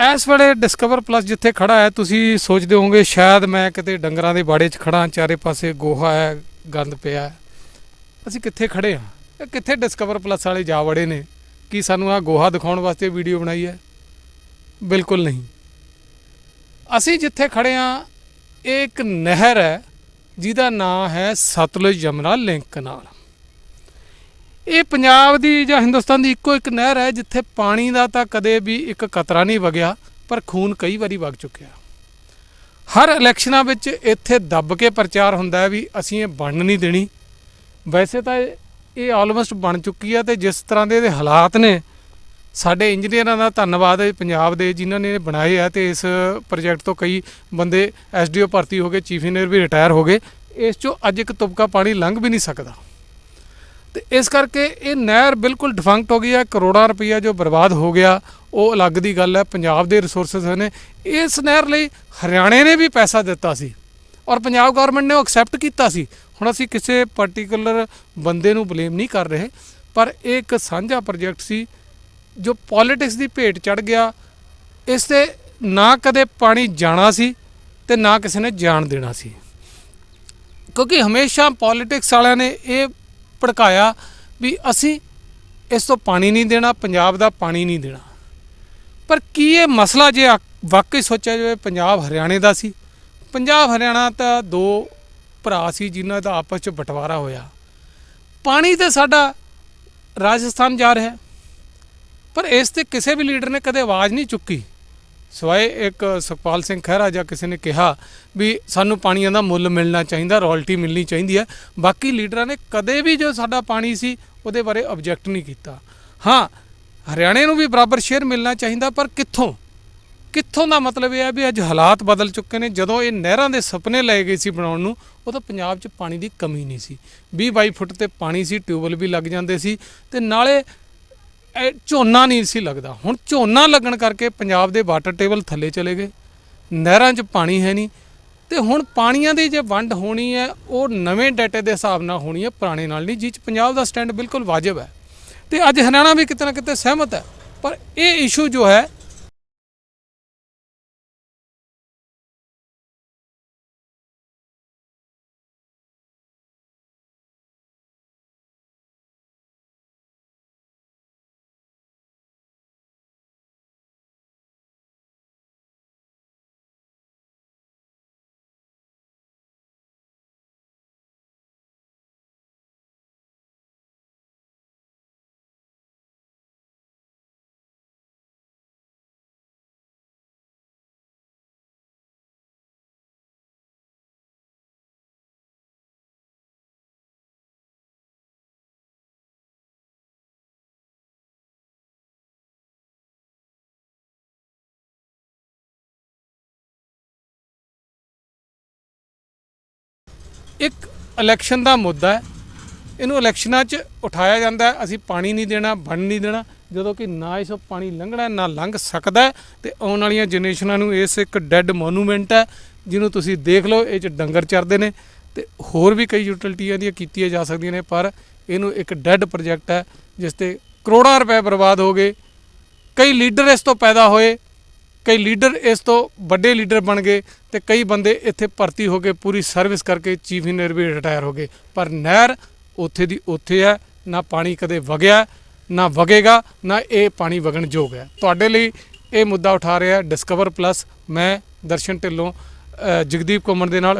ਇਸ ਵੇਲੇ discover plus ਜਿੱਥੇ ਖੜਾ ਹੈ, ਤੁਸੀਂ ਸੋਚਦੇ ਹੋਵੋਗੇ, ਸ਼ਾਇਦ ਮੈਂ ਕਿਤੇ ਡੰਗਰਾਂ ਦੇ ਬਾੜੇ 'ਚ ਖੜਾ, ਚਾਰੇ ਪਾਸੇ ਗੋਹਾ ਹੈ, ਗੰਦ ਪਿਆ ਅਸੀਂ ਕਿੱਥੇ ਖੜੇ ਹਾਂ? ਇਹ ਕਿੱਥੇ ਡਿਸਕਵਰ ਪਲੱਸ ਵਾਲੇ ਜਾ ਵੜੇ ਨੇ? ਕੀ ਸਾਨੂੰ ਆ ਗੋਹਾ ਦਿਖਾਉਣ ਵਾਸਤੇ ਵੀਡੀਓ ਬਣਾਈ ਹੈ? ਬਿਲਕੁਲ ਨਹੀਂ। ਅਸੀਂ ਜਿੱਥੇ ਖੜੇ ਹਾਂ, ਇਹ ਇੱਕ ਨਹਿਰ ਹੈ, ਜਿਹਦਾ ਨਾਮ ਹੈ ਸਤਲੁਜ ਯਮਨਾ ਲਿੰਕ ਨਾਲ। ਇਹ ਪੰਜਾਬ ਦੀ ਜਾਂ ਹਿੰਦੁਸਤਾਨ ਦੀ ਇੱਕੋ ਇੱਕ ਨਹਿਰ ਹੈ, ਜਿੱਥੇ ਪਾਣੀ ਦਾ ਤਾਂ ਕਦੇ ਵੀ ਇੱਕ ਕਤਰਾ ਨਹੀਂ ਵਗਿਆ, ਪਰ ਖੂਨ ਕਈ ਵਾਰੀ ਵਗ ਚੁੱਕਿਆ। ਹਰ ਇਲੈਕਸ਼ਨਾਂ ਵਿੱਚ ਇੱਥੇ ਦੱਬ ਕੇ ਪ੍ਰਚਾਰ ਹੁੰਦਾ ਹੈ ਵੀ ਅਸੀਂ ਇਹ ਬਣ ਨਹੀਂ ਦੇਣੀ। ਵੈਸੇ ਤਾਂ ਇਹ- ਆਲਮੋਸਟ ਬਣ ਚੁੱਕੀ ਹੈ ਤੇ ਜਿਸ ਤਰ੍ਹਾਂ ਦੇ ਇਹਦੇ ਹਾਲਾਤ ਨੇ, ਸਾਡੇ ਇੰਜੀਨੀਅਰਾਂ ਦਾ ਧੰਨਵਾਦ ਹੈ ਪੰਜਾਬ ਦੇ ਜਿਨ੍ਹਾਂ ਨੇ ਇਹ ਬਣਾਏ ਆ ਤੇ ਇਸ ਪ੍ਰੋਜੈਕਟ ਤੋਂ ਕਈ ਬੰਦੇ ਐਸਡੀਓ ਭਰਤੀ ਹੋ ਗਏ, ਚੀਫ ਇੰਜੀਨੀਅਰ ਵੀ ਰਿਟਾਇਰ ਹੋ ਗਏ। ਇਸ ਚੋਂ ਅੱਜ ਇੱਕ ਤੁਪਕਾ ਪਾਣੀ ਲੰਘ ਵੀ ਨਹੀਂ ਸਕਦਾ। ਤੇ ਇਸ ਕਰਕੇ ਇਹ ਨਹਿਰ ਬਿਲਕੁਲ ਡਿਫੰਕਟ ਹੋ ਗਈ ਹੈ। ਕਰੋੜਾਂ ਰੁਪਈਆ ਜੋ ਬਰਬਾਦ ਹੋ ਗਿਆ, ਉਹ ਅਲੱਗ ਦੀ ਗੱਲ ਹੈ। ਪੰਜਾਬ ਦੇ ਰਿਸੋਰਸਸ ਨੇ ਇਸ ਨਹਿਰ ਲਈ ਹਰਿਆਣੇ ਨੇ ਵੀ ਪੈਸਾ ਦਿੱਤਾ ਸੀ ਔਰ ਪੰਜਾਬ ਗਵਰਨਮੈਂਟ ਨੇ ਉਹ ਐਕਸੈਪਟ ਕੀਤਾ ਸੀ। ਹੁਣ ਅਸੀਂ ਕਿਸੇ ਪਾਰਟਿਕੂਲਰ ਬੰਦੇ ਨੂੰ ਬਲੇਮ ਨਹੀਂ ਕਰ ਰਹੇ, ਪਰ ਇਹ ਇੱਕ ਸਾਂਝਾ ਪ੍ਰੋਜੈਕਟ ਸੀ ਜੋ ਪੋਲਿਟਿਕਸ ਦੀ ਭੇਟ ਚੜ ਗਿਆ। ਇਸ ਤੇ ਨਾ ਕਦੇ ਪਾਣੀ ਜਾਣਾ ਸੀ ਤੇ ਨਾ ਕਿਸੇ ਨੇ ਜਾਣ ਦੇਣਾ ਸੀ। ਕਿਉਂਕਿ ਹਮੇਸ਼ਾ ਪੋਲਿਟਿਕਸ ਵਾਲਿਆਂ ਨੇ ਇਹ ਭੜਕਾਇਆ ਵੀ ਅਸੀਂ ਇਸ ਤੋਂ ਪਾਣੀ ਨਹੀਂ ਦੇਣਾ, ਪੰਜਾਬ ਦਾ ਪਾਣੀ ਨਹੀਂ ਦੇਣਾ। ਪਰ ਕੀ ਇਹ ਮਸਲਾ ਜੇ ਆ- ਵਾਕਈ ਸੋਚਿਆ ਜਾਵੇ, ਪੰਜਾਬ ਹਰਿਆਣੇ ਦਾ ਸੀ। ਪੰਜਾਬ ਹਰਿਆਣਾ ਤਾਂ ਦੋ ਭਰਾ ਸੀ ਜਿਨ੍ਹਾਂ ਦਾ ਆਪਸ ਵਿੱਚ ਬਟਵਾਰਾ ਹੋਇਆ। ਪਾਣੀ ਤੇ ਸਾਡਾ ਰਾਜਸਥਾਨ ਜਾ ਰਿਹਾ। ਪਰ ਇਸ ਤੇ ਕਿਸੇ ਵੀ ਲੀਡਰ ਨੇ ਕਦੇ ਆਵਾਜ਼ ਨਹੀਂ ਚੁੱਕੀ। ਸਵਾਏ ਇੱਕ ਸੁਖਪਾਲ ਸਿੰਘ ਖਹਿਰਾ ਜਾਂ ਕਿਸੇ ਨੇ ਕਿਹਾ ਵੀ ਸਾਨੂੰ ਪਾਣੀਆਂ ਦਾ ਮੁੱਲ ਮਿਲਣਾ ਚਾਹੀਦਾ ਰਾਇਲਟੀ ਮਿਲਣੀ ਚਾਹੀਦੀ ਹੈ। ਬਾਕੀ ਲੀਡਰਾਂ ਨੇ ਕਦੇ ਵੀ ਜੋ ਸਾਡਾ ਪਾਣੀ ਸੀ ਉਹਦੇ ਬਾਰੇ ਆਬਜੈਕਟ ਨਹੀਂ ਕੀਤਾ। ਹਾਂ, ਹਰਿਆਣੇ ਨੂੰ ਵੀ ਬਰਾਬਰ ਸ਼ੇਅਰ ਮਿਲਣਾ ਚਾਹੀਦਾ, ਪਰ ਕਿੱਥੋਂ? ਕਿੱਥੋਂ ਦਾ ਮਤਲਬ ਇਹ ਹੈ ਵੀ ਅੱਜ ਹਾਲਾਤ ਬਦਲ ਚੁੱਕੇ ਨੇ। ਜਦੋਂ ਇਹ ਨਹਿਰਾਂ ਦੇ ਸੁਪਨੇ ਲਏ ਗਏ ਸੀ ਬਣਾਉਣ ਨੂੰ, ਉਦੋਂ ਪੰਜਾਬ 'ਚ ਪਾਣੀ ਦੀ ਕਮੀ ਨਹੀਂ ਸੀ। 20 22 ਫੁੱਟ ਤੇ ਪਾਣੀ ਸੀ, ਟਿਊਬਵੈਲ ਵੀ ਲੱਗ ਜਾਂਦੇ ਸੀ ਤੇ ਨਾਲੇ ਇਹ ਝੋਨਾ ਨਹੀਂ ਸੀ ਲੱਗਦਾ। ਹੁਣ ਝੋਨਾ ਲੱਗਣ ਕਰਕੇ ਪੰਜਾਬ ਦੇ ਵਾਟਰ ਟੇਬਲ ਥੱਲੇ ਚਲੇ ਗਏ। ਨਹਿਰਾਂ 'ਚ ਪਾਣੀ ਹੈ ਨਹੀਂ ਤੇ ਹੁਣ ਪਾਣੀਆਂ ਦੀ ਜੇ ਵੰਡ ਹੋਣੀ ਹੈ, ਉਹ ਨਵੇਂ ਡਾਟੇ ਦੇ ਹਿਸਾਬ ਨਾਲ ਹੋਣੀ ਹੈ, ਪੁਰਾਣੇ ਨਾਲ ਨਹੀਂ। ਜਿਸ 'ਚ ਪੰਜਾਬ ਦਾ ਸਟੈਂਡ ਬਿਲਕੁਲ ਵਾਜਬ ਹੈ। ਤੇ ਅੱਜ ਹਰਿਆਣਾ ਵੀ ਕਿਤੇ ਨਾ ਕਿਤੇ ਸਹਿਮਤ ਹੈ। ਪਰ ਇਹ ਇਸ਼ੂ ਜੋ ਹੈ ਇੱਕ ਇਲੈਕਸ਼ਨ ਦਾ ਮੁੱਦਾ ਹੈ। ਇਹਨੂੰ ਇਲੈਕਸ਼ਨਾਂ 'ਚ ਉਠਾਇਆ ਜਾਂਦਾ ਅਸੀਂ ਪਾਣੀ ਨਹੀਂ ਦੇਣਾ ਬਣ ਨਹੀਂ ਦੇਣਾ। ਜਦੋਂ ਕਿ ਨਾ ਇਸ ਪਾਣੀ ਲੰਘਣਾ, ਨਾ ਲੰਘ ਸਕਦਾ ਹੈ। ਤੇ ਆਉਣ ਵਾਲੀਆਂ ਜਨਰੇਸ਼ਨਾਂ ਨੂੰ ਇਸ ਇੱਕ ਡੈੱਡ ਮੋਨੂਮੈਂਟ ਹੈ, ਜਿਹਨੂੰ ਤੁਸੀਂ ਦੇਖ ਲਓ, ਇਹ 'ਚ ਡੰਗਰ ਚਰਦੇ ਨੇ। ਤੇ ਹੋਰ ਵੀ ਕਈ ਯੂਟਿਲਿਟੀਆਂ ਦੀਆਂ ਕੀਤੀਆਂ ਜਾ ਸਕਦੀਆਂ ਨੇ, ਪਰ ਇਹਨੂੰ ਇੱਕ ਡੈੱਡ ਪ੍ਰੋਜੈਕਟ ਹੈ, ਜਿਸ ਤੇ ਕਰੋੜਾਂ ਰੁਪਏ ਬਰਬਾਦ ਹੋ ਗਏ। ਕਈ ਲੀਡਰ ਇਸ ਤੋਂ ਪੈਦਾ ਹੋਏ। ਕਈ ਲੀਡਰ ਇਸ ਤੋਂ ਵੱਡੇ ਲੀਡਰ ਬਣ ਗਏ ਤੇ ਕਈ ਬੰਦੇ ਇੱਥੇ ਭਰਤੀ ਹੋ ਕੇ ਪੂਰੀ ਸਰਵਿਸ ਕਰਕੇ ਚੀਫ ਇੰਜੀਨੀਅਰ ਵੀ ਰਿਟਾਇਰ ਹੋ ਗਏ। ਪਰ ਨਹਿਰ ਉੱਥੇ ਦੀ ਉੱਥੇ ਹੈ, ਨਾ ਪਾਣੀ ਕਦੇ ਵਗਿਆ, ਨਾ ਵਗੇਗਾ, ਨਾ ਇਹ ਪਾਣੀ ਵਗਣ ਯੋਗ ਹੈ। ਤੁਹਾਡੇ ਲਈ ਇਹ ਮੁੱਦਾ ਉਠਾ ਰਿਹਾ ਡਿਸਕਵਰ ਪਲੱਸ। ਮੈਂ ਦਰਸ਼ਨ ਢਿੱਲੋਂ ਜਗਦੀਪ ਕੁਮਰ ਦੇ ਨਾਲ